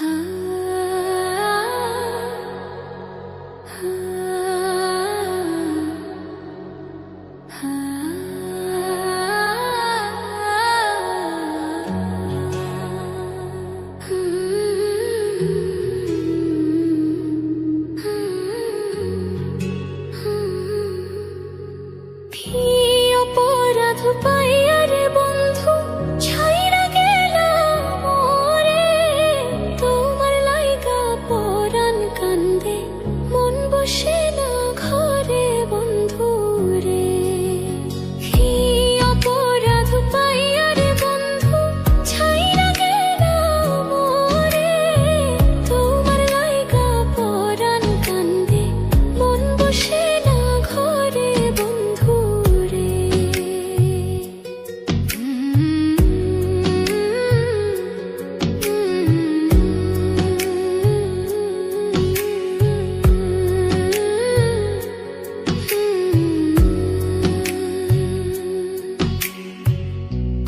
啊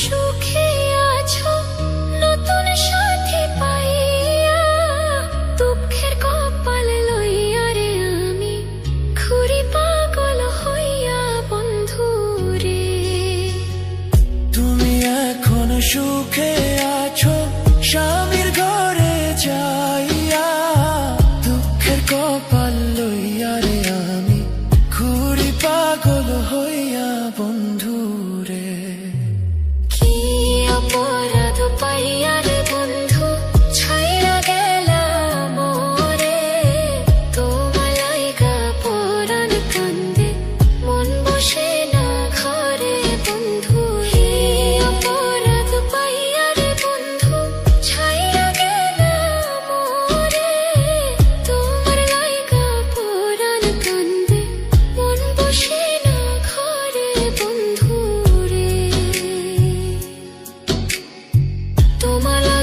সুখে আছো, নতুন কপাল লইয়া রে আমি পাগল হইয়া বন্ধু তুমি এখন সুখে আছো, স্বামীর ঘরে দুঃখের কপাল লইয়া রে আমি পাগল হইয়া